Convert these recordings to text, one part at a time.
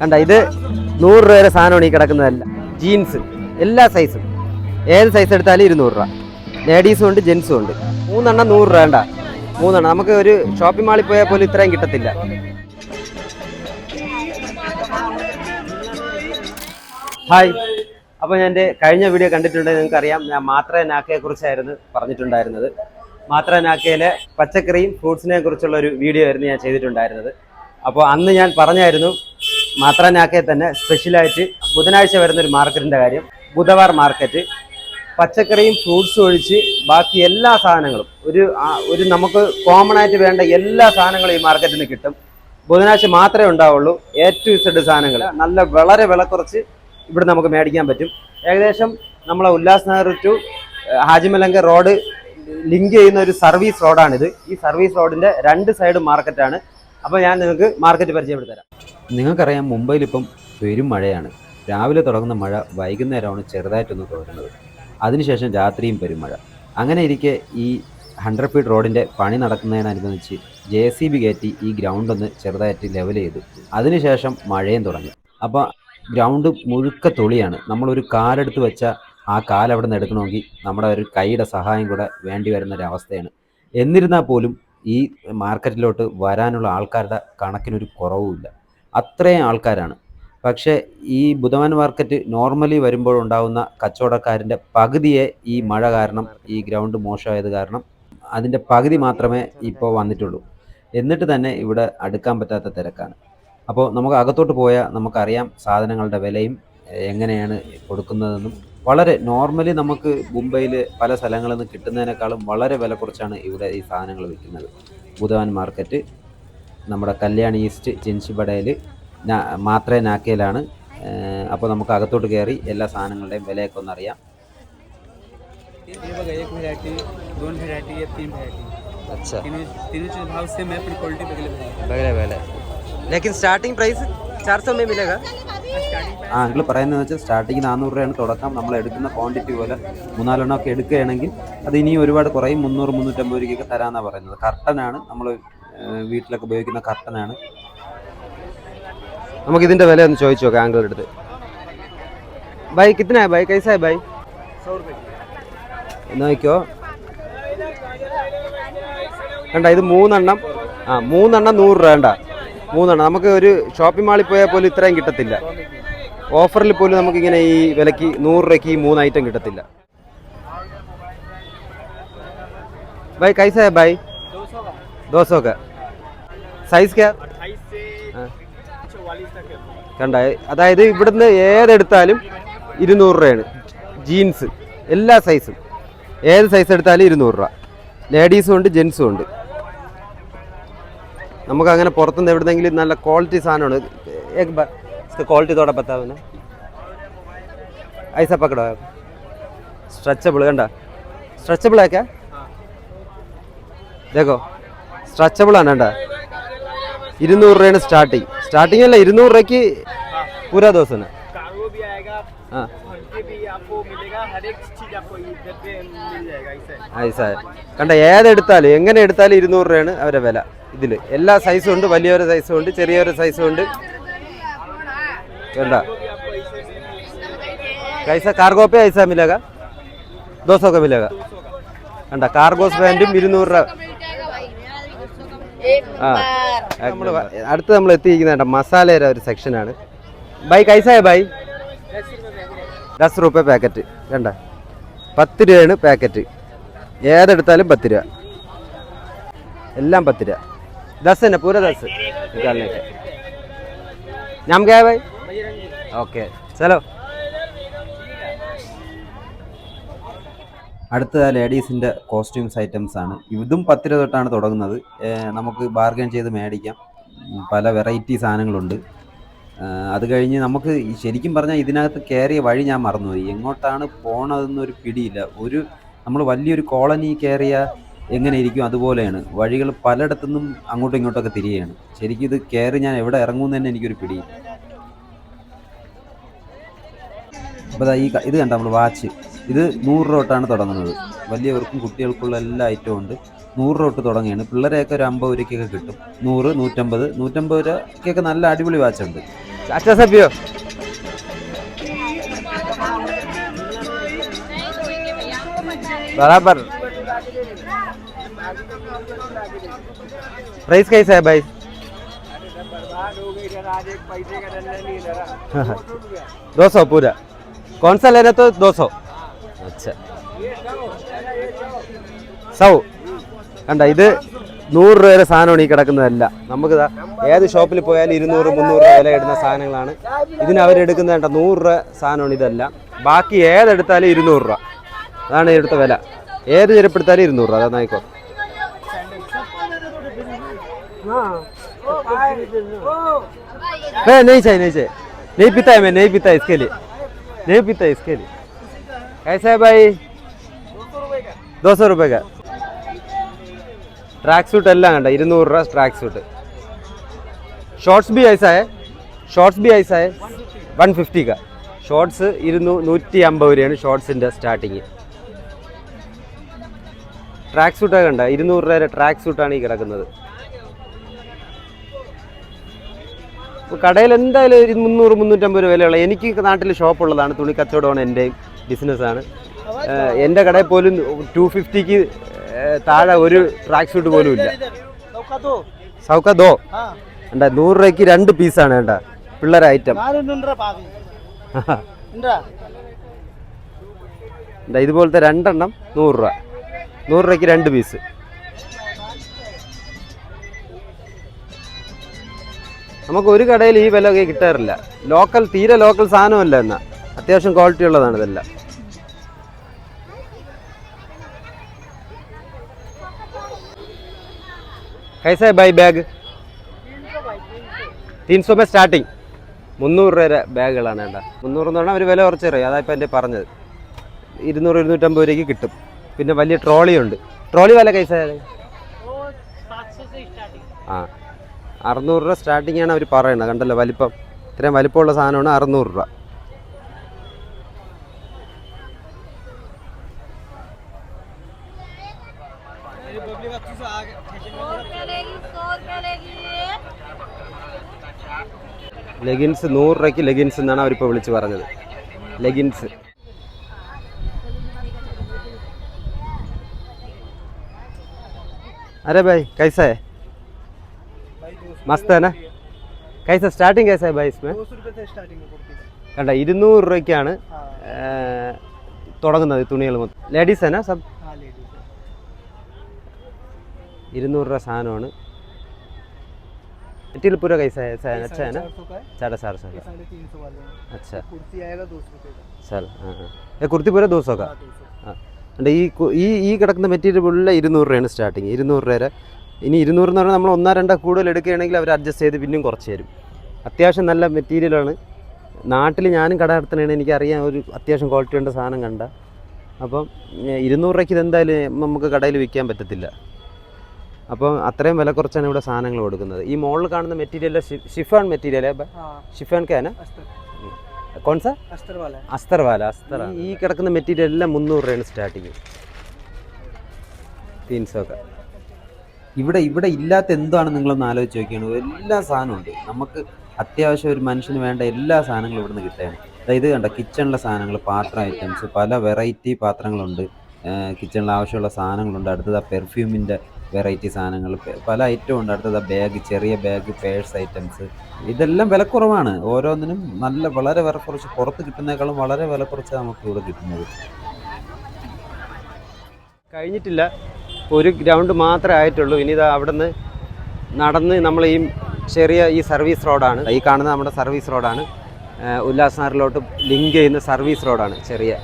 കണ്ട ഇത് നൂറ് രൂപയുടെ സാധനമാണ് ഈ കിടക്കുന്നതല്ല. ജീൻസ് എല്ലാ സൈസും ഏത് സൈസ് എടുത്താലും ഇരുന്നൂറ് രൂപ. ലേഡീസും ഉണ്ട് ജെൻസും ഉണ്ട്. മൂന്നെണ്ണം നൂറ് രൂപ വേണ്ട മൂന്നെണ്ണം. നമുക്ക് ഒരു ഷോപ്പിംഗ് മാളിൽ പോയാൽ പോലും ഇത്രയും കിട്ടത്തില്ല. ഹായ് അപ്പോൾ ഞാൻ എന്റെ കഴിഞ്ഞ വീഡിയോ കണ്ടിട്ടുണ്ടെങ്കിൽ നിങ്ങൾക്ക് അറിയാം ഞാൻ മാത്ര നാക്കയെ കുറിച്ചായിരുന്നു പറഞ്ഞിട്ടുണ്ടായിരുന്നത്. മാത്ര നാക്കയിലെ പച്ചക്കറിയും ഫ്രൂട്ട്സിനെ കുറിച്ചുള്ള ഒരു വീഡിയോ ആയിരുന്നു ഞാൻ ചെയ്തിട്ടുണ്ടായിരുന്നത്. അപ്പോൾ അന്ന് ഞാൻ പറഞ്ഞായിരുന്നു മാത്ര നാക്കയെ തന്നെ സ്പെഷ്യലായിട്ട് ബുധനാഴ്ച വരുന്ന ഒരു മാർക്കറ്റിന്റെ കാര്യം. ബുധവാർ മാർക്കറ്റ് പച്ചക്കറിയും ഫ്രൂട്ട്സും ഒഴിച്ച് ബാക്കി എല്ലാ സാധനങ്ങളും ഒരു ഒരു നമുക്ക് കോമൺ ആയിട്ട് വേണ്ട എല്ലാ സാധനങ്ങളും ഈ മാർക്കറ്റിൽ നിന്ന് കിട്ടും. ബുധനാഴ്ച മാത്രമേ ഉണ്ടാവുള്ളൂ. എ ടു ഇസഡ് സാധനങ്ങൾ. നല്ല വളരെ വില കുറച്ച് ഇവിടെ നമുക്ക് മേടിക്കാൻ പറ്റും. ഏകദേശം നമ്മളെ Ulhas Nagar to Haji Malang road link ചെയ്യുന്ന ഒരു സർവീസ് റോഡാണിത് ഈ സർവീസ് റോഡിന്റെ രണ്ട് സൈഡ് മാർക്കറ്റാണ് അപ്പോൾ ഞാൻ നിങ്ങൾക്ക് മാർക്കറ്റ് പരിചയപ്പെടുത്തരാം നിങ്ങൾക്കറിയാം മുംബൈയിൽ ഇപ്പം പെരും മഴയാണ്. രാവിലെ തുടങ്ങുന്ന മഴ വൈകുന്നേരമാണ് ചെറുതായിട്ടൊന്ന് തോരുന്നത് അതിനുശേഷം രാത്രിയും പെരും മഴ. അങ്ങനെ ഇരിക്കെ ഈ ഹൺഡ്രഡ് ഫീറ്റ് റോഡിന്റെ പണി നടക്കുന്നതിനനുബന്ധിച്ച് ജെ സി ബി കയറ്റി ഈ ഗ്രൗണ്ട് ഒന്ന് ചെറുതായിട്ട് ലെവൽ ചെയ്തു. അതിനുശേഷം മഴയും തുടങ്ങി. അപ്പോൾ ഗ്രൗണ്ട് മുഴുക്ക തുളിയാണ്. നമ്മളൊരു കാലെടുത്ത് വെച്ച ആ കാൽ അവിടെ നിന്ന് എടുക്കണമെങ്കിൽ നമ്മുടെ ഒരു കൈയുടെ സഹായം കൂടെ വേണ്ടി വരുന്ന ഒരു അവസ്ഥയാണ് എന്നിരുന്നാൽ പോലും ഈ മാർക്കറ്റിലോട്ട് വരാനുള്ള ആൾക്കാരുടെ കണക്കിനൊരു കുറവുമില്ല. അത്രയും ആൾക്കാരാണ്. പക്ഷേ ഈ ബുധവാൻ മാർക്കറ്റ് നോർമലി വരുമ്പോഴുണ്ടാവുന്ന കച്ചവടക്കാരന്റെ പകുതിയെ ഈ മഴ കാരണം ഈ ഗ്രൗണ്ട് മോശമായത് കാരണം അതിന്റെ പകുതി മാത്രമേ ഇപ്പോൾ വന്നിട്ടുള്ളൂ. എന്നിട്ട് തന്നെ ഇവിടെ അടുക്കാൻ പറ്റാത്ത തിരക്കാണ്. അപ്പോൾ നമുക്ക് അകത്തോട്ട് പോയാൽ നമുക്കറിയാം സാധനങ്ങളുടെ വിലയും എങ്ങനെയാണ് കൊടുക്കുന്നതെന്നും. വളരെ നോർമലി നമുക്ക് മുംബൈയിൽ പല സ്ഥലങ്ങളിൽ നിന്ന് കിട്ടുന്നതിനേക്കാളും വളരെ വില കുറച്ചാണ് ഇവിടെ ഈ സാധനങ്ങൾ വിൽക്കുന്നത്. ബുധവാൻ മാർക്കറ്റ് നമ്മുടെ കല്യാൺ ഈസ്റ്റ് ചിൻസിബടയിൽ മാത്രേ നാക്കയിലാണ് അപ്പോൾ നമുക്ക് അകത്തോട്ട് കയറി എല്ലാ സാധനങ്ങളുടെയും വിലയൊക്കെ ഒന്നറിയാം ये बघा एक व्हरायटी दोन व्हरायटी आहे तीन व्हरायटी अच्छा तीनों तीनों चीज भाव सेम है पर क्वालिटी बगले बगले बगले बगले लेकिन സ്റ്റാർട്ടിംഗ് പ്രൈസ് ചാർ സौ में मिलेगा ആ നിങ്ങൾ പറയുന്നത് വെച്ചാൽ സ്റ്റാർട്ടിങ് നാനൂറ് രൂപയാണ് തുടക്കം നമ്മൾ എടുക്കുന്ന ക്വാണ്ടിറ്റി പോലെ മൂന്നാലെണ്ണം ഒക്കെ എടുക്കുകയാണെങ്കിൽ അത് ഇനിയും ഒരുപാട് കുറയും മുന്നൂറ് മുന്നൂറ്റമ്പത് രൂപയ്ക്കൊക്കെ തരാമെന്നാണ് പറയുന്നത് കർട്ടനാണ് നമ്മൾ വീട്ടിലൊക്കെ ഉപയോഗിക്കുന്ന കർട്ടനാണ് നമുക്ക് ഇതിന്റെ വില ഒന്ന് ചോദിച്ചു നോക്കാം ആംഗിൾ എടുത്ത് ബൈ കിത്തന ബൈ കൈസാ ബൈ सौ रुपये നോക്കിയോ കണ്ട ഇത് മൂന്നെണ്ണം ആ മൂന്നെണ്ണം നൂറ് രൂപ വേണ്ട മൂന്നെണ്ണം നമുക്ക് ഒരു ഷോപ്പിംഗ് മാളിൽ പോയാൽ പോലും ഇത്രയും കിട്ടത്തില്ല ഓഫറിൽ പോലും നമുക്കിങ്ങനെ ഈ വിലക്ക് നൂറ് രൂപയ്ക്ക് ഈ മൂന്ന് ഐറ്റം കിട്ടത്തില്ല ബൈ കൈസ ബൈ दो सौ का दो सौ का സൈസ് ക്യാ കണ്ട അതായത് ഇവിടുന്ന് ഏതെടുത്താലും ഇരുന്നൂറ് രൂപയാണ്. ജീൻസ് എല്ലാ സൈസും ഏത് സൈസ് എടുത്താലും ഇരുന്നൂറ് രൂപ. ലേഡീസും ഉണ്ട് ജെൻസും ഉണ്ട്. നമുക്ക് അങ്ങനെ പുറത്തുനിന്ന് എവിടുന്നെങ്കിലും നല്ല ക്വാളിറ്റി സാധനമാണ്. ക്വാളിറ്റി തോടെ പത്താവിന് ഐസ പക്കടോ സ്ട്രെച്ചബിൾ കണ്ട? സ്ട്രെച്ചബിൾ ആക്കാ ദേക്കോ സ്ട്രെച്ചബിൾ ആണ് കണ്ട? ഇരുന്നൂറ് രൂപയാണ് സ്റ്റാർട്ടിങ് സ്റ്റാർട്ടിങ് അല്ല ഇരുന്നൂറ് രൂപയ്ക്ക് പൂരാ ദിവസം കണ്ട ഏതെടുത്താലും എങ്ങനെ എടുത്താലും ഇരുന്നൂറ് രൂപയാണ് അവരെ വില. ഇതിൽ എല്ലാ സൈസും ഉണ്ട് വലിയൊരു സൈസും ഉണ്ട് ചെറിയൊരു സൈസും ഉണ്ട്. വേണ്ട കൈസ കാർഗോ ഐസ മിലക ദോശ ഒക്കെ മിലക വേണ്ട കാർഗോസ് പാന്റും ഇരുന്നൂറ് രൂപ. അടുത്ത് നമ്മൾ എത്തിയിരിക്കുന്ന മസാലയുടെ ഒരു സെക്ഷനാണ് ബൈ കൈസായ ബൈ. ദസ് റുപ്യ പാക്കറ്റ് രണ്ട. പത്ത് രൂപയാണ് പാക്കറ്റ് ഏതെടുത്താലും പത്ത് രൂപ. എല്ലാം പത്ത് രൂപ. ദസ് തന്നെ പൂര ദസ്. നമുക്ക് ബൈ. ഓക്കെ. ചലോ. അടുത്ത ലേഡീസിന്റെ കോസ്റ്റ്യൂംസ് ഐറ്റംസ് ആണ് ഇതും പത്ത് രൂപ തൊട്ടാണ് തുടങ്ങുന്നത്. നമുക്ക് ബാർഗൻ ചെയ്ത് മേടിക്കാം. പല വെറൈറ്റി സാധനങ്ങളുണ്ട്. അത് കഴിഞ്ഞ് നമുക്ക് ശരിക്കും പറഞ്ഞാൽ ഇതിനകത്ത് കയറിയ വഴി ഞാൻ മറന്നുപോയി. എങ്ങോട്ടാണ് പോണതെന്നൊരു പിടിയില്ല. ഒരു നമ്മൾ വലിയൊരു കോളനി കയറിയ എങ്ങനെ ഇരിക്കും അതുപോലെയാണ്. വഴികൾ പലയിടത്തുനിന്നും അങ്ങോട്ടും ഇങ്ങോട്ടൊക്കെ തിരികെയാണ് ശരിക്കും ഇത് കയറി ഞാൻ എവിടെ ഇറങ്ങുമെന്ന് തന്നെ എനിക്കൊരു പിടി. അപ്പോൾ ഈ ഇത് കണ്ട നമ്മൾ വാച്ച്? ഇത് നൂറ് രൂപ തൊട്ടാണ് തുടങ്ങുന്നത് വലിയവർക്കും കുട്ടികൾക്കുള്ള എല്ലാ ഐറ്റവും ഉണ്ട് നൂറ് രൂപ തൊട്ട് തുടങ്ങിയാണ് പിള്ളേരെയൊക്കെ ഒരു അമ്പത് രൂപയ്ക്കൊക്കെ കിട്ടും നൂറ് നൂറ്റമ്പത് നൂറ്റമ്പത് രൂപയ്ക്കൊക്കെ നല്ല അടിപൊളി വാച്ച് ഉണ്ട് अच्छा से पियो बराबर प्राइस कैसा है भाई बर्बाद हो गई इधर आज एक पैसे का डंडा नहीं इधर दो सौ पूरा कौन सा लेना तो दो सौ अच्छा സൗ കണ്ട ഇത് നൂറ് രൂപയുടെ സാധനമാണ് ഈ കിടക്കുന്നതല്ല നമുക്ക് ദാ ഏത് ഷോപ്പിൽ പോയാലും ഇരുന്നൂറ് മുന്നൂറ് രൂപ വില ഇടുന്ന സാധനങ്ങളാണ് ഇതിന് അവരെടുക്കുന്ന കണ്ട നൂറ് രൂപ സാധനമാണ് ഇതല്ല ബാക്കി ഏതെടുത്താലും ഇരുന്നൂറ് രൂപ അതാണ് ഇവിടുത്തെ വില ഏത് ചെരുപ്പെടുത്താലും ഇരുന്നൂറ് രൂപ അതാണ് ആയിക്കോ ए, नहीं चाहिए नहीं चाहिए नहीं पीता है मैं नहीं पीता इसके लिए नहीं पीता इसके लिए कैसा है भाई दो सौ रुपये का ट्रैक सूट എല്ലാം കണ്ട ഇരുന്നൂറ് രൂപ ട്രാക്ക് സൂട്ട് ഷോർട്സ് भी ऐसा है ഷോർട്സ് भी ऐसा है വൺ ഫിഫ്റ്റി का ഷോർട്സ് ഇരുന്നൂ നൂറ്റി അമ്പത് രൂപയാണ് ഷോർട്സിൻ്റെ സ്റ്റാർട്ടിങ് ട്രാക്ക് സൂട്ടൊക്കെ കണ്ട ഇരുന്നൂറ് രൂപയുടെ ട്രാക്ക് സൂട്ടാണ് ഈ കിടക്കുന്നത് ഇപ്പോൾ കടയിൽ എന്തായാലും ഒരു മുന്നൂറ് മുന്നൂറ്റമ്പത് രൂപ വിലയുള്ള എനിക്ക് നാട്ടിൽ ഷോപ്പുള്ളതാണ് തുണി കച്ചവടമാണ് എൻ്റെയും ബിസിനസ്സാണ്. എന്റെ കടയിൽ പോലും ടു ഫിഫ്റ്റിക്ക് താഴെ ഒരു ട്രാക്ക് സൂട്ട് പോലും ഇല്ല. സൗക്കദോ എന്താ നൂറ് രൂപയ്ക്ക് രണ്ട് പീസാണ് വേണ്ട. പിള്ളേർ ഐറ്റം ഇതുപോലത്തെ രണ്ടെണ്ണം നൂറ് രൂപ. നൂറ് രൂപയ്ക്ക് രണ്ട് പീസ്. നമുക്ക് ഒരു കടയിൽ ഈ വില കിട്ടാറില്ല. ലോക്കൽ തീരെ ലോക്കൽ സാധനമല്ല എന്നാ. അത്യാവശ്യം ക്വാളിറ്റി ഉള്ളതാണ് ഇതെല്ലാം. കൈസ ബൈ ബാഗ് തീൻസോ മേ സ്റ്റാർട്ടിങ് മുന്നൂറ് രൂപ ബാഗുകളാണ് വേണ്ട മുന്നൂറ് എന്ന് പറഞ്ഞാൽ അവർ വില കുറച്ച് അറിയാം. അതാ ഇപ്പം എന്റെ പറഞ്ഞത്. ഇരുന്നൂറ് ഇരുന്നൂറ്റമ്പത് രൂപയ്ക്ക് കിട്ടും. പിന്നെ വലിയ ട്രോളി ഉണ്ട്. ട്രോളി വില കൈസ? ആ. അറുന്നൂറ് രൂപ സ്റ്റാർട്ടിംഗ് ആണ് അവർ പറയുന്നത്. കണ്ടല്ലോ വലിപ്പം. ഇത്രയും വലിപ്പമുള്ള സാധനമാണ് അറുന്നൂറ് രൂപ. ലെഗിൻസ് നൂറ് രൂപയ്ക്ക് ലെഗിൻസ് എന്നാണ് അവരിപ്പോൾ വിളിച്ച് പറഞ്ഞത് ലെഗിൻസ് अरे भाई कैसा है मस्त है ना कैसा स्टार्टिंग कैसा है भाई इसमें दो सौ रुपये से स्टार्टिंग है कुर्ती കണ്ട ഇരുന്നൂറ് രൂപയ്ക്കാണ് हाँ ഏർ, തുടങ്ങുന്നത് തുണികൾ മൊത്തം ലേഡീസ് ആണ് സബ് हाँ लेडीज ഇരുന്നൂറ് രൂപ സാധനമാണ് टिलपुरा का ही है सैन अच्छा है ना साढ़े चार सौ का अच्छा कुर्ती आएगा दो सौ चल हाँ हाँ ये कुर्ती पूरा दो सौ का ആ അണ്ട് ഈ ഈ ഈ കിടക്കുന്ന മെറ്റീരിയൽ ഫുള്ള ഇരുന്നൂറ് രൂപയാണ് സ്റ്റാർട്ടിങ് ഇരുന്നൂറ് രൂപ ഇനി ഇരുന്നൂറ് എന്ന് പറഞ്ഞാൽ നമ്മൾ ഒന്നാ രണ്ടാ കൂടുതൽ എടുക്കുകയാണെങ്കിൽ അവർ അഡ്ജസ്റ്റ് ചെയ്ത് പിന്നെയും കുറച്ച് തരും. അത്യാവശ്യം നല്ല മെറ്റീരിയലാണ് നാട്ടിൽ ഞാനും കട നടത്തണേണ് എനിക്കറിയാം ഒരു അത്യാവശ്യം ക്വാളിറ്റി വേണ്ട സാധനം കണ്ട. അപ്പം ഇരുന്നൂറ് രൂപയ്ക്ക് ഇതെന്തായാലും നമുക്ക് കടയിൽ വിൽക്കാൻ പറ്റത്തില്ല. അപ്പോൾ അത്രയും വില കുറച്ചാണ് ഇവിടെ സാധനങ്ങൾ കൊടുക്കുന്നത്. ഈ മോളിൽ കാണുന്ന മെറ്റീരിയൽ ഷിഫാൺ മെറ്റീരിയൽ ഷിഫാൺ കാന കോൺസ അസ്തർവാല. അസ്തർ ഈ കിടക്കുന്ന മെറ്റീരിയൽ എല്ലാം മുന്നൂറ് രൂപയാണ് സ്റ്റാർട്ടിങ് തീൻസൊക്കെ ഇവിടെ ഇവിടെ ഇല്ലാത്ത എന്താണ് നിങ്ങളൊന്ന് ആലോചിച്ച് നോക്കിയാണ്? എല്ലാ സാധനവും ഉണ്ട്. നമുക്ക് അത്യാവശ്യം ഒരു മനുഷ്യന് വേണ്ട എല്ലാ സാധനങ്ങളും ഇവിടുന്ന് കിട്ടുകയാണ്. അതായത് കണ്ട കിച്ചണിലെ സാധനങ്ങൾ പാത്ര ഐറ്റംസ് പല വെറൈറ്റി പാത്രങ്ങളുണ്ട്. കിച്ചണിൽ ആവശ്യമുള്ള സാധനങ്ങളുണ്ട്. അടുത്തത് പെർഫ്യൂമിന്റെ വെറൈറ്റി സാധനങ്ങൾ. പല ഐറ്റവും ഉണ്ട്. അടുത്തത് ബാഗ് ചെറിയ ബാഗ് പേഴ്സ് ഐറ്റംസ് ഇതെല്ലാം വിലക്കുറവാണ്. ഓരോന്നിനും നല്ല വളരെ വില കുറച്ച് പുറത്ത് കിട്ടുന്നേക്കാളും വളരെ വില കുറച്ച് നമുക്ക് ഇവിടെ കിട്ടുന്നത്. കഴിഞ്ഞിട്ടില്ല. ഒരു ഗ്രൗണ്ട് മാത്രമേ ആയിട്ടുള്ളൂ. ഇനി ഇതാ അവിടെ നിന്ന് നടന്ന് നമ്മൾ ഈ ചെറിയ ഈ സർവീസ് റോഡാണ് ഈ കാണുന്ന നമ്മുടെ സർവീസ് റോഡാണ് ഉല്ലാസ് നഗറിലോട്ട് ലിങ്ക് ചെയ്യുന്ന സർവീസ് റോഡാണ് ചെറിയ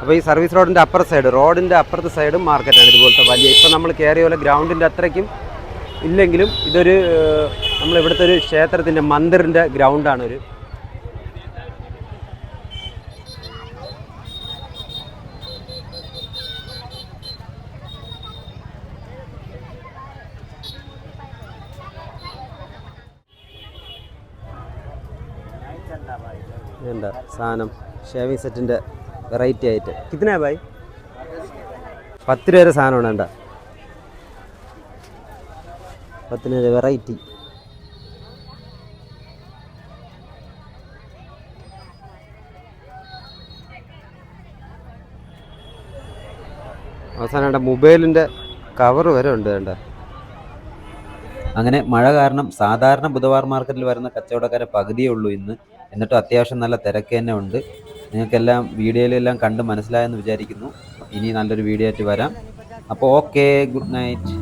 അപ്പോൾ ഈ സർവീസ് റോഡിന്റെ അപ്പർ സൈഡ് റോഡിന്റെ അപ്പുറത്തെ സൈഡും മാർക്കറ്റാണ് ഇതുപോലത്തെ വലിയ. ഇപ്പം നമ്മൾ കയറിയ പോലെ ഗ്രൗണ്ടിന്റെ അത്രയ്ക്കും ഇല്ലെങ്കിലും ഇതൊരു നമ്മളിവിടുത്തെ ഒരു ക്ഷേത്രത്തിന്റെ മന്ദിറിന്റെ ഗ്രൗണ്ടാണ് ഒരു. സാധനം ഷേവിംഗ് സെറ്റിന്റെ വെറൈറ്റി ആയിട്ട്. കിतना ഭായ് പത്ത് രൂപ വരെ സാധനമാണ് വേണ്ട പത്തിന് ഒരു വെറൈറ്റി അവസാനം വേണ്ട മൊബൈലിന്റെ കവർ വരെ ഉണ്ട് വേണ്ട അങ്ങനെ മഴ കാരണം സാധാരണ ബുധവാർ മാർക്കറ്റിൽ വരുന്ന കച്ചവടക്കാരെ പകുതിയേ ഉള്ളൂ ഇന്ന്. എന്നിട്ടും അത്യാവശ്യം നല്ല തിരക്ക് തന്നെ ഉണ്ട്. നിങ്ങൾക്കെല്ലാം വീഡിയോയിലെല്ലാം കണ്ട് മനസ്സിലായെന്ന് വിചാരിക്കുന്നു. ഇനി നല്ലൊരു വീഡിയോ ആയിട്ട് വരാം. അപ്പോൾ ഓക്കെ ഗുഡ് നൈറ്റ്